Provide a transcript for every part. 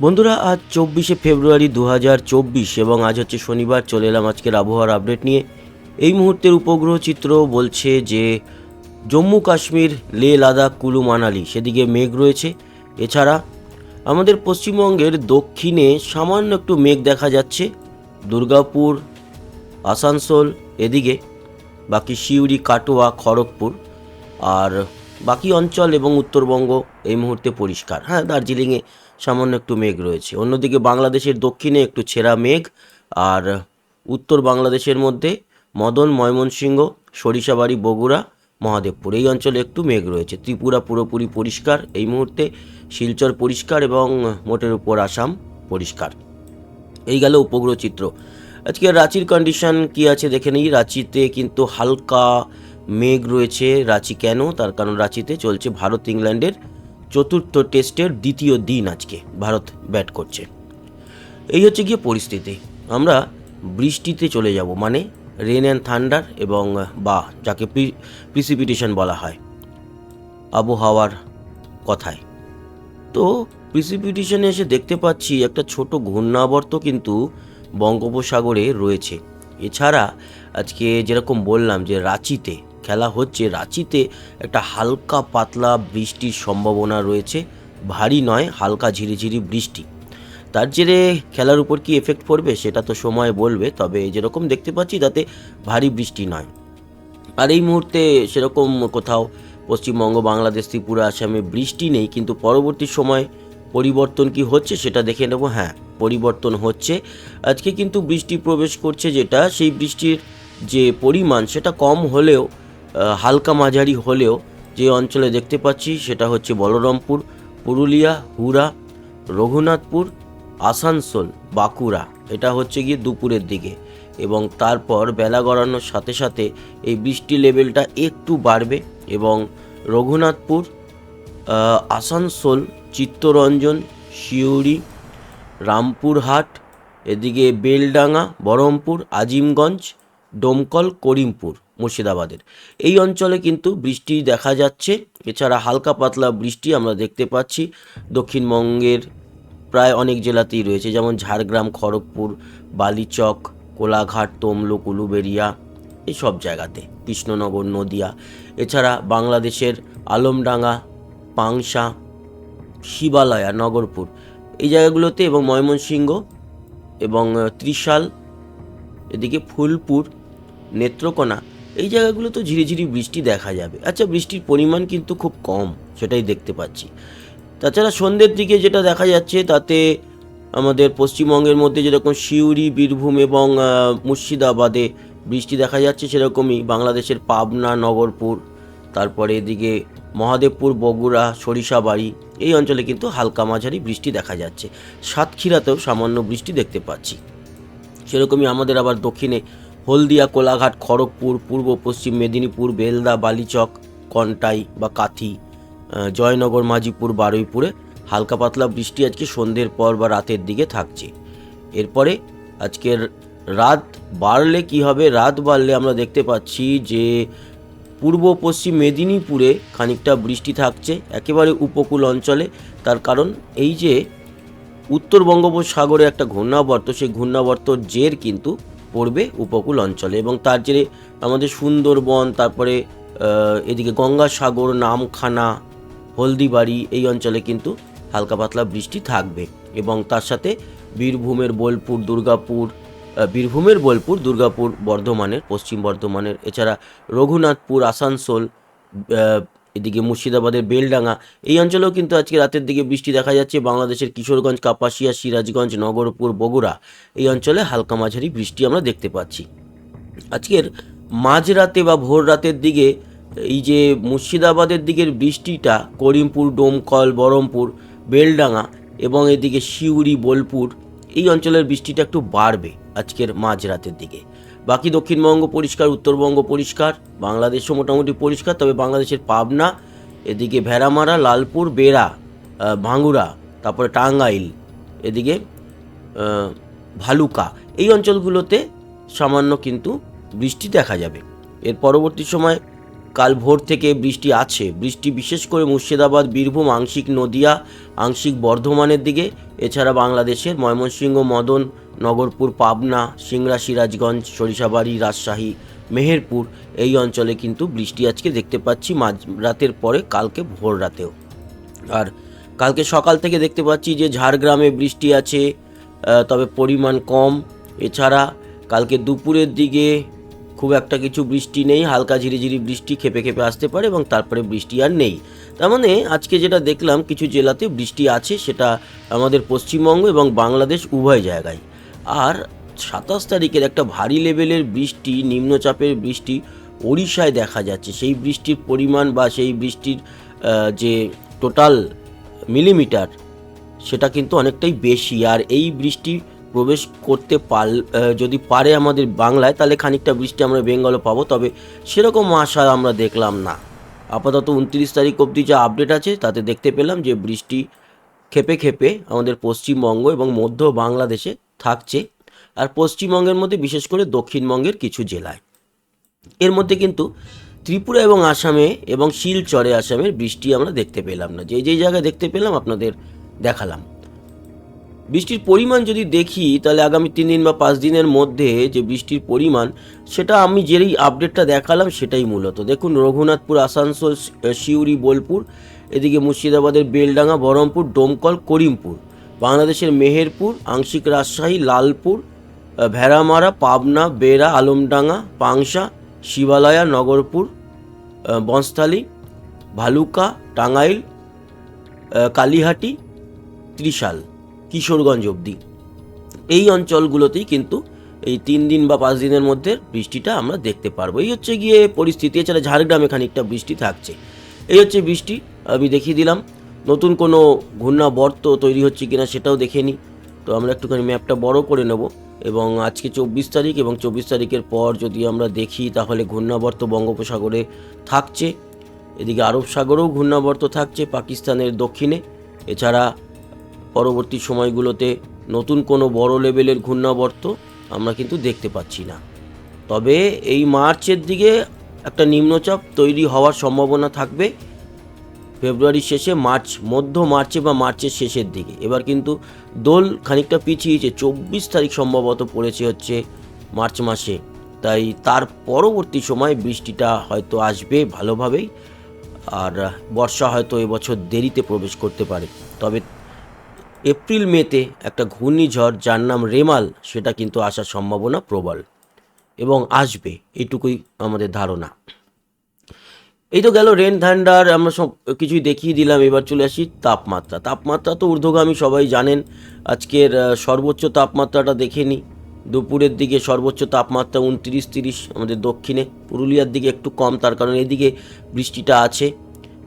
বন্ধুরা, আজ চব্বিশে ফেব্রুয়ারি দু হাজার চব্বিশ এবং আজ হচ্ছে শনিবার, চলে এলাম আজকের আবহাওয়ার আপডেট নিয়ে। এই মুহূর্তের উপগ্রহ চিত্র বলছে যে, জম্মু কাশ্মীর, লে লাদাখ, কুলু, মানালি, সেদিকে মেঘ রয়েছে। এছাড়া, আমাদের পশ্চিমবঙ্গের দক্ষিণে সামান্য একটু মেঘ দেখা যাচ্ছে। দুর্গাপুর, আসানসোল, এদিকে। বাকি সিউড়ি, কাটোয়া, খড়গপুর আর বাকি অঞ্চল এবং উত্তরবঙ্গ এই মুহূর্তে পরিষ্কার। হ্যাঁ দার্জিলিংয়ে সামান্য একটু মেঘ রয়েছে। অন্যদিকে বাংলাদেশের দক্ষিণে একটু ছেঁড়া মেঘ, আর উত্তর বাংলাদেশের মধ্যে মদন, ময়মনসিংহ, সরিষাবাড়ি, বগুড়া, মহাদেবপুর, এই অঞ্চলে একটু মেঘ রয়েছে। ত্রিপুরা পুরোপুরি পরিষ্কার, এই মুহূর্তে শিলচর পরিষ্কার এবং মোটের উপর আসাম পরিষ্কার। এই গেল উপগ্রহ চিত্র। আজকে রাঁচির কন্ডিশন কি আছে দেখে নিই। রাঁচিতে কিন্তু হালকা মেঘ রয়েছে। রাঁচি কেন? তার কারণ রাঁচিতে চলছে ভারত ইংল্যান্ডের চতুর্থ টেস্টের দ্বিতীয় দিন আজকে ভারত ব্যাট করছে। এই হচ্ছে গিয়ে পরিস্থিতি। আমরা বৃষ্টিতে চলে যাব মানে রেন অ্যান্ড থান্ডার এবং, বা যাকে প্রিসিপিটেশন বলা হয়, আবহাওয়ার কথায়। তো প্রিসিপিটেশনে এসে দেখতে পাচ্ছি একটা ছোট ঘূর্ণাবর্ত কিন্তু বঙ্গোপসাগরে রয়েছে। এছাড়া আজকে যেরকম বললাম যে রাঁচিতে খেলা হচ্ছে রাঁচিতে। একটা হালকা পাতলা বৃষ্টির সম্ভাবনা রয়েছে। ভারী নয়, হালকা ঝিরিঝিরি বৃষ্টি। তার জেরে খেলার উপর কি এফেক্ট পড়বে সেটা তো সময় বলবে, তবে যেরকম দেখতে পাচ্ছি তাতে ভারী বৃষ্টি নয়। আর এই মুহূর্তে সেরকম কোথাও পশ্চিমবঙ্গ, বাংলাদেশ, ত্রিপুরা, আসামে বৃষ্টি নেই, কিন্তু পরবর্তী সময় পরিবর্তন কি হচ্ছে সেটা দেখে নেব হ্যাঁ পরিবর্তন হচ্ছে। আজকে কিন্তু বৃষ্টি প্রবেশ করছে যেটা, সেই বৃষ্টির যে পরিমাণ সেটা কম হলেও হালকা মাঝারি হলেও যে অঞ্চলে দেখতে পাচ্ছি সেটা হচ্ছে বলরামপুর, পুরুলিয়া হুরা রঘুনাথপুর, আসানসোল, বাঁকুড়া। এটা হচ্ছে গিয়ে দুপুরের দিকে। এবং তারপর বেলা গড়ানোর সাথে সাথে এই বৃষ্টি লেভেলটা একটু বাড়বে এবং রঘুনাথপুর আসানসোল, চিত্তরঞ্জন, সিউড়ি, রামপুরহাট, এদিকে বেলডাঙ্গা, বহরমপুর, আজিমগঞ্জ, ডোমকল, করিমপুর। মুর্শিদাবাদের। এই অঞ্চলে কিন্তু বৃষ্টি দেখা যাচ্ছে। এছাড়া হালকা পাতলা বৃষ্টি আমরা দেখতে পাচ্ছি। দক্ষিণবঙ্গের প্রায় অনেক জেলাতেই রয়েছে, যেমন ঝাড়গ্রাম, খড়গপুর, বালিচক, কোলাঘাট, তমলুক, উলুবেরিয়া এইসব জায়গাতে, কৃষ্ণনগর, নদিয়া। এছাড়া বাংলাদেশের আলমডাঙ্গা, পাংশা শিবালয়া নগরপুর, এই জায়গাগুলোতে এবং ময়মনসিংহ এবং ত্রিশাল, এদিকে ফুলপুর, নেত্রকোনা এই জায়গাগুলোতে ঝিরিঝিরি বৃষ্টি দেখা যাবে। আচ্ছা বৃষ্টির পরিমাণ কিন্তু খুব কম, সেটাই দেখতে পাচ্ছি। তাছাড়া সন্ধ্যের দিকে যেটা দেখা যাচ্ছে, তাতে আমাদের পশ্চিমবঙ্গের মধ্যে যেরকম সিউড়ি, বীরভূম এবং মুর্শিদাবাদে বৃষ্টি দেখা যাচ্ছে, সেরকমই বাংলাদেশের পাবনা, নগরপুর, তারপরে এদিকে মহাদেবপুর, বগুড়া, সরিষাবাড়ি, এই অঞ্চলে কিন্তু হালকা মাঝারি বৃষ্টি দেখা যাচ্ছে। সাতক্ষীরাতেও সামান্য বৃষ্টি দেখতে পাচ্ছি। সেরকমই আমাদের আবার দক্ষিণে হলদিয়া, কোলাঘাট, খড়গপুর, পূর্ব, পশ্চিম মেদিনীপুর, বেলদা, বালিচক, কন্টাই বা কাথি জয়নগর মাঝিপুর বারুইপুরে হালকা পাতলা বৃষ্টি আজকে সন্ধ্যের পর বা রাতের দিকে থাকছে। এরপরে আজকের রাত বাড়লে কি হবে? রাত বাড়লে আমরা দেখতে পাচ্ছি যে পূর্ব, পশ্চিম মেদিনীপুরে খানিকটা বৃষ্টি থাকছে একেবারে উপকূল অঞ্চলে। তার কারণ এই যে উত্তর বঙ্গোপসাগরে একটা ঘূর্ণাবর্ত, সেই ঘূর্ণাবর্তর জের কিন্তু পড়বে উপকূল অঞ্চলে এবং তার জেরে আমাদের সুন্দরবন, তারপরে এদিকে গঙ্গাসাগর, নামখানা, হলদিবাড়ি এই অঞ্চলে কিন্তু হালকা পাতলা বৃষ্টি থাকবে এবং তার সাথে বীরভূমের বোলপুর, দুর্গাপুর বীরভূমের বোলপুর, দুর্গাপুর বর্ধমানের, পশ্চিম বর্ধমানের, এছাড়া রঘুনাথপুর, আসানসোল এদিকে মুর্শিদাবাদের বেলডাঙ্গা। এই অঞ্চলেও কিন্তু আজকে রাতের দিকে বৃষ্টি দেখা যাচ্ছে। বাংলাদেশের কিশোরগঞ্জ, কাপাসিয়া, সিরাজগঞ্জ, নগরপুর, বগুড়া এই অঞ্চলে হালকা মাঝারি বৃষ্টি আমরা দেখতে পাচ্ছি। আজকের মাঝরাতে বা ভোর রাতের দিকে এই যে মুর্শিদাবাদের দিকের বৃষ্টিটা করিমপুর, ডোমকল বহরমপুর বেলডাঙ্গা এবং এদিকে সিউড়ি, বোলপুর এই অঞ্চলের বৃষ্টিটা একটু বাড়বে আজকের মাঝরাতের দিকে। বাকি দক্ষিণবঙ্গ পরিষ্কার, উত্তরবঙ্গ পরিষ্কার, বাংলাদেশও মোটামুটি পরিষ্কার, তবে বাংলাদেশের পাবনা, এদিকে ভেড়ামারা, লালপুর, বেড়া ভাঙ্গুরা, তারপরে টাঙ্গাইল, এদিকে ভালুকা, এই অঞ্চলগুলোতে সামান্য কিন্তু বৃষ্টি দেখা যাবে। এর পরবর্তী সময় কাল ভোর থেকে বৃষ্টি আছে। বৃষ্টি বিশেষ করে মুর্শিদাবাদ, বীরভূম, আংশিক নদিয়া, আংশিক বর্ধমানের দিকে। এছাড়া বাংলাদেশের ময়মনসিংহ, মদন, নগরপুর, পাবনা, সিংড়া, সিরাজগঞ্জ, সরিষাবাড়ি, রাজশাহী, মেহেরপুর এই অঞ্চলে কিন্তু বৃষ্টি আজকে দেখতে পাচ্ছি মাঝ রাতের পরে কালকে ভোর রাতেও। আর কালকে সকাল থেকে দেখতে পাচ্ছি যে ঝাড়গ্রামে বৃষ্টি আছে তবে পরিমাণ কম। এছাড়া কালকে দুপুরের দিকে খুব একটা কিছু বৃষ্টি নেই, হালকা ঝিরিঝিরি বৃষ্টি খেপে খেপে আসতে পারে এবং তারপরে বৃষ্টি আর নেই। তার মানে আজকে যেটা দেখলাম, কিছু জেলাতে বৃষ্টি আছে, সেটা আমাদের পশ্চিমবঙ্গ এবং বাংলাদেশ উভয় জায়গায়। আর সাতাশ তারিখের একটা ভারী লেভেলের বৃষ্টি, নিম্নচাপের বৃষ্টি ওড়িশায় দেখা যাচ্ছে। সেই বৃষ্টির পরিমাণ বা সেই বৃষ্টির যে টোটাল মিলিমিটার সেটা কিন্তু অনেকটাই বেশি। আর এই বৃষ্টি প্রবেশ করতে পার যদি পারে আমাদের বাংলায়, তাহলে খানিকটা বৃষ্টি আমরা বেঙ্গলে পাবো, তবে সেরকম আশা আমরা দেখলাম না। আপাতত উনত্রিশ তারিখ অবধি যা আপডেট আছে, তাতে দেখতে পেলাম যে বৃষ্টি খেপে খেপে আমাদের পশ্চিমবঙ্গ এবং মধ্য বাংলাদেশে থাকছে, আর পশ্চিমবঙ্গের মধ্যে, বিশেষ করে দক্ষিণবঙ্গের কিছু জেলায়। এর মধ্যে কিন্তু ত্রিপুরা এবং আসামে এবং শিলচরে আসামের বৃষ্টি আমরা দেখতে পেলাম না। যে যেই জায়গায় দেখতে পেলাম, আপনাদের দেখালাম। বৃষ্টির পরিমাণ যদি দেখি, তাহলে আগামী তিন দিন বা পাঁচ দিনের মধ্যে যে বৃষ্টির পরিমাণ, সেটা আমি যেই আপডেটটা দেখালাম সেটাই মূলত। দেখুন, রঘুনাথপুর, আসানসোল শিউরি বোলপুর, এদিকে মুর্শিদাবাদের বেলডাঙ্গা, বহরমপুর, ডোমকল, করিমপুর, বাংলাদেশের মেহেরপুর, আংশিক রাজশাহী, লালপুর ভেড়ামারা, পাবনা, বেড়া, আলমডাঙ্গা, পাংশা, শিবালয়া, নগরপুর বনস্থলী, ভালুকা, টাঙ্গাইল কালীহাটি, ত্রিশাল। কিশোরগঞ্জ অবধি। এই অঞ্চলগুলোতেই কিন্তু এই তিন দিন বা পাঁচ দিনের মধ্যে বৃষ্টিটা আমরা দেখতে পারব। এই হচ্ছে গিয়ে পরিস্থিতি, এছাড়া ঝাড়গ্রামে খানিকটা বৃষ্টি থাকছে। এই হচ্ছে বৃষ্টি, আমি দেখিয়ে দিলাম। নতুন কোনো ঘূর্ণাবর্ত তৈরি হচ্ছে কিনা সেটাও দেখে নিই। তো আমরা একটুখানি ম্যাপটা বড় করে নেব এবং আজকে চব্বিশ তারিখ এবং চব্বিশ তারিখের পর যদি আমরা দেখি তাহলে ঘূর্ণাবর্ত বঙ্গোপসাগরে থাকছে। এদিকে আরব সাগরেও ঘূর্ণাবর্ত থাকছে, পাকিস্তানের দক্ষিণে। এছাড়া পরবর্তী সময়গুলোতে নতুন কোনো বড় লেভেলের ঘূর্ণাবর্ত আমরা কিন্তু দেখতে পাচ্ছি না। তবে এই মার্চের দিকে একটা নিম্নচাপ তৈরি হওয়ার সম্ভাবনা থাকবে ফেব্রুয়ারির শেষে মার্চ, মধ্য মার্চে বা মার্চের শেষের দিকে। এবার কিন্তু দোল খানিকটা পিছিয়েছে, চব্বিশ তারিখ সম্ভবত পড়েছে হচ্ছে মার্চ মাসে। তাই তার পরবর্তী সময় বৃষ্টিটা হয়তো আসবে ভালোভাবেই, আর বর্ষা হয়তো এবছর দেরিতে প্রবেশ করতে পারে। তবে এপ্রিল মেতে একটা ঘূর্ণিঝড় যার নাম রেমাল, সেটা কিন্তু আসার সম্ভাবনা প্রবল এবং আসবে, এটুকুই আমাদের ধারণা। এই তো গেল রেন থান্ডার আমরা সব কিছুই দেখিয়ে দিলাম, এবার চলে আসি তাপমাত্রা। তাপমাত্রা তো ঊর্ধ্বগামী সবাই জানেন, আজকের সর্বোচ্চ তাপমাত্রাটা দেখে নিই দুপুরের দিকে সর্বোচ্চ তাপমাত্রা উনত্রিশ তিরিশ আমাদের দক্ষিণে, পুরুলিয়ার দিকে একটু কম, তার কারণ এদিকে বৃষ্টিটা আছে।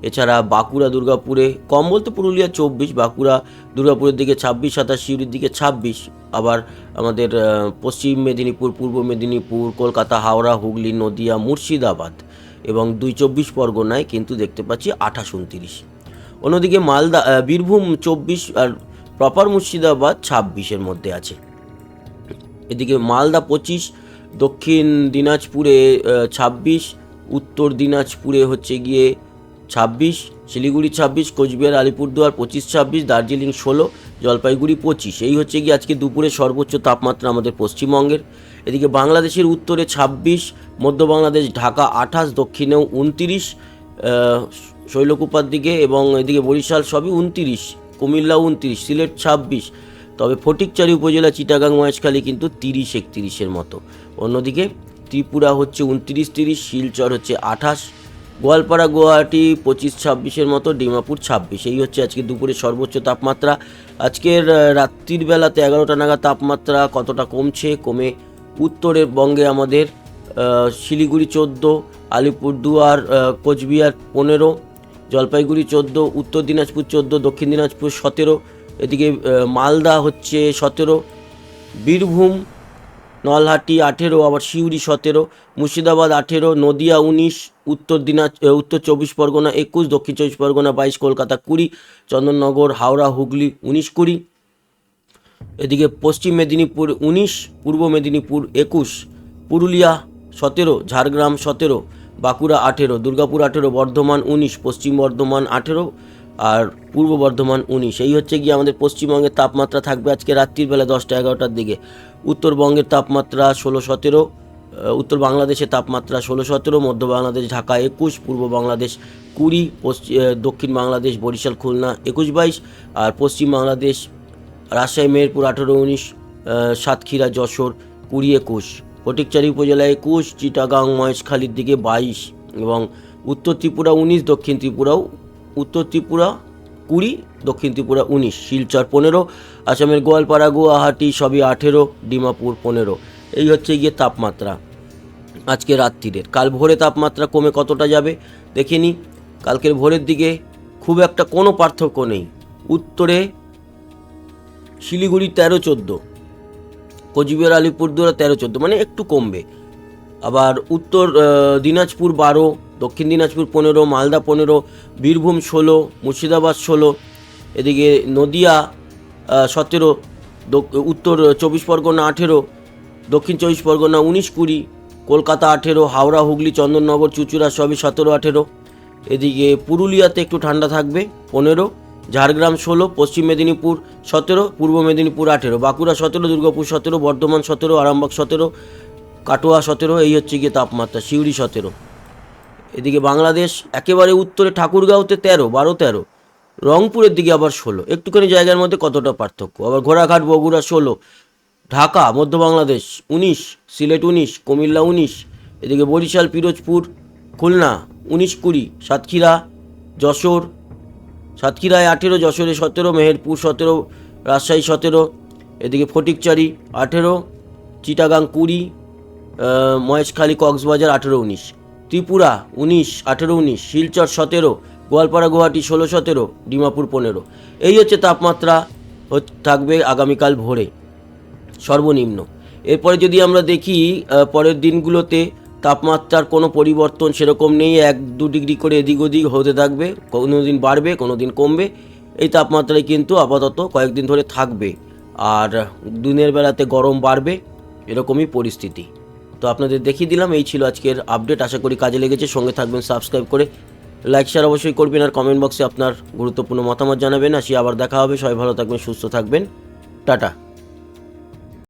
এছাড়া বাঁকুড়া, দুর্গাপুরে কম বলতে পুরুলিয়া চব্বিশ, বাঁকুড়া, দুর্গাপুরের দিকে ছাব্বিশ, সাতাশ শিউরির দিকে ছাব্বিশ, আবার আমাদের পশ্চিম মেদিনীপুর, পূর্ব মেদিনীপুর, কলকাতা, হাওড়া, হুগলি, নদিয়া, মুর্শিদাবাদ এবং দুই চব্বিশ পরগনায় কিন্তু দেখতে পাচ্ছি আঠাশ, উনতিরিশ। অন্যদিকে মালদা বীরভূম চব্বিশ আর প্রপার মুর্শিদাবাদ ছাব্বিশের মধ্যে আছে। এদিকে মালদা পঁচিশ, দক্ষিণ দিনাজপুরে ছাব্বিশ, উত্তর দিনাজপুরে হচ্ছে গিয়ে ছাব্বিশ, শিলিগুড়ি ছাব্বিশ, কোচবিহার, আলিপুরদুয়ার পঁচিশ, ছাব্বিশ, দার্জিলিং ষোলো, জলপাইগুড়ি পঁচিশ। এই হচ্ছে গিয়ে আজকে দুপুরে সর্বোচ্চ তাপমাত্রা আমাদের পশ্চিমবঙ্গের। এদিকে বাংলাদেশের উত্তরে ছাব্বিশ, মধ্য বাংলাদেশ ঢাকা আঠাশ, দক্ষিণেও উনতিরিশ শৈলকুপার দিকে এবং এদিকে বরিশাল সবই উনতিরিশ, কুমিল্লা উনতিরিশ, সিলেট ছাব্বিশ। তবে ফটিকচারি উপজেলা, চিটাগাং, মহেশখালী কিন্তু তিরিশ, একতিরিশের মতো। অন্যদিকে ত্রিপুরা হচ্ছে উনতিরিশ, তিরিশ, শিলচর হচ্ছে আঠাশ গোয়ালপাড়া, গুয়াহাটি, পঁচিশ, ছাব্বিশের মতো, ডিমাপুর, ছাব্বিশ। এই হচ্ছে আজকে দুপুরে সর্বোচ্চ তাপমাত্রা। আজকের রাত্রির বেলাতে এগারোটা নাগাদ তাপমাত্রা কতটা কমছে? কমে উত্তরের বঙ্গে আমাদের শিলিগুড়ি চোদ্দ, আলিপুরদুয়ার কোচবিহার পনেরো, জলপাইগুড়ি চোদ্দ, উত্তর দিনাজপুর চোদ্দ, দক্ষিণ দিনাজপুর সতেরো, এদিকে মালদা হচ্ছে সতেরো, বীরভূম নলহাটি আঠেরো, আবার সিউড়ি সতেরো, মুর্শিদাবাদ আঠেরো, নদিয়া উনিশ, উত্তর দিনাজ উত্তর চব্বিশ পরগনা একুশ, দক্ষিণ চব্বিশ পরগনা বাইশ, কলকাতা কুড়ি, চন্দননগর, হাওড়া, হুগলি উনিশ, কুড়ি। এদিকে পশ্চিম মেদিনীপুর উনিশ, পূর্ব মেদিনীপুর একুশ, পুরুলিয়া সতেরো, ঝাড়গ্রাম সতেরো, বাঁকুড়া আঠেরো, দুর্গাপুর আঠেরো, বর্ধমান উনিশ, পশ্চিম বর্ধমান আঠেরো আর পূর্ব বর্ধমান উনিশ। এই হচ্ছে গিয়ে আমাদের পশ্চিমবঙ্গের তাপমাত্রা থাকবে আজকে রাত্রির বেলা দশটা এগারোটার দিকে। উত্তরবঙ্গের তাপমাত্রা ষোলো সতেরো উত্তর বাংলাদেশের তাপমাত্রা ষোলো সতেরো, মধ্য বাংলাদেশ ঢাকা একুশ, পূর্ব বাংলাদেশ কুড়ি পশ্চিম দক্ষিণ বাংলাদেশ, বরিশাল, খুলনা একুশ বাইশ, আর পশ্চিম বাংলাদেশ, রাজশাহী, মেহেরপুর আঠেরো উনিশ সাতক্ষীরা, যশোর কুড়ি একুশ। ফটিকচারি উপজেলায় একুশ, চিটাগাং, মহেশখালীর দিকে বাইশ এবং উত্তর ত্রিপুরা উনিশ, দক্ষিণ ত্রিপুরাও উত্তর ত্রিপুরা কুড়ি, দক্ষিণ ত্রিপুরা উনিশ, শিলচর পনেরো, আসামের গোয়ালপাড়া, গুয়াহাটি সবই আঠেরো, ডিমাপুর পনেরো। এই হচ্ছে গিয়ে তাপমাত্রা আজকে রাত্রিরের। কাল ভোরে তাপমাত্রা কমে কতটা যাবে দেখে নিই কালকের ভোরের দিকে খুব একটা কোনো পার্থক্য নেই। উত্তরে শিলিগুড়ি তেরো, চোদ্দ, কোচবিহার, আলিপুরদুয়ার তেরো, চোদ্দ মানে একটু কমবে। আবার উত্তর দিনাজপুর বারো দক্ষিণ দিনাজপুর পনেরো, মালদা পনেরো, বীরভূম ষোলো, মুর্শিদাবাদ ষোলো, এদিকে নদিয়া সতেরো উত্তর চব্বিশ পরগনা আঠেরো, দক্ষিণ চব্বিশ পরগনা উনিশ কুড়ি, কলকাতা আঠেরো, হাওড়া, হুগলি, চন্দননগর, চুচুড়া সবই সতেরো, আঠেরো। এদিকে পুরুলিয়াতে একটু ঠান্ডা থাকবে, পনেরো, ঝাড়গ্রাম ষোলো, পশ্চিম মেদিনীপুর সতেরো, পূর্ব মেদিনীপুর আঠেরো, বাঁকুড়া সতেরো, দুর্গাপুর সতেরো, বর্ধমান সতেরো, আরামবাগ সতেরো, কাটোয়া সতেরো, এই হচ্ছে গিয়ে তাপমাত্রা, সিউড়ি সতেরো। এদিকে বাংলাদেশ একেবারে উত্তরে ঠাকুরগাঁওতে তেরো, বারো তেরো। রংপুরের দিকে আবার ষোলো। একটুখানি জায়গার মধ্যে কতটা পার্থক্য? আবার ঘোড়াঘাট, বগুড়া ষোলো, ঢাকা, মধ্য বাংলাদেশ উনিশ, সিলেট উনিশ, কুমিল্লা উনিশ, এদিকে বরিশাল, পিরোজপুর, খুলনা উনিশ কুড়ি, সাতক্ষীরা, যশোর, সাতক্ষীরায় আঠেরো, যশোরে সতেরো, মেহেরপুর সতেরো, রাজশাহী সতেরো, এদিকে ফটিকচারি আঠেরো, চিটাগাং কুড়ি মহেশখালী, কক্সবাজার আঠেরো, উনিশ। ত্রিপুরা উনিশ, আঠেরো উনিশ, শিলচর সতেরো, গোয়ালপাড়া গুয়াহাটি ষোলো সতেরো, ডিমাপুর পনেরো। এই হচ্ছে তাপমাত্রা থাকবে আগামীকাল ভোরে। সর্বনিম্ন। এরপরে যদি আমরা দেখি পরের দিনগুলোতে তাপমাত্রার কোনো পরিবর্তন সেরকম নেই, এক দু ডিগ্রি করে এদিক ওদিক হতে থাকবে, কোনো দিন বাড়বে, কোনো দিন কমবে। এই তাপমাত্রায় কিন্তু আপাতত কয়েকদিন ধরে থাকবে। আর দিনের বেলাতে গরম বাড়বে, এরকমই পরিস্থিতি। তো আপনাদের দেখিয়ে দিলাম, এই ছিল আজকের আপডেট আশা করি কাজে লেগেছে, সঙ্গে থাকবেন সাবস্ক্রাইব করে লাইক শেয়ার অবশ্যই করবেন আর কমেন্ট বক্সে আপনার গুরুত্বপূর্ণ মতামত জানাবেন। আসি আবার দেখা হবে, সবাই ভালো থাকবেন, সুস্থ থাকবেন। টাটা।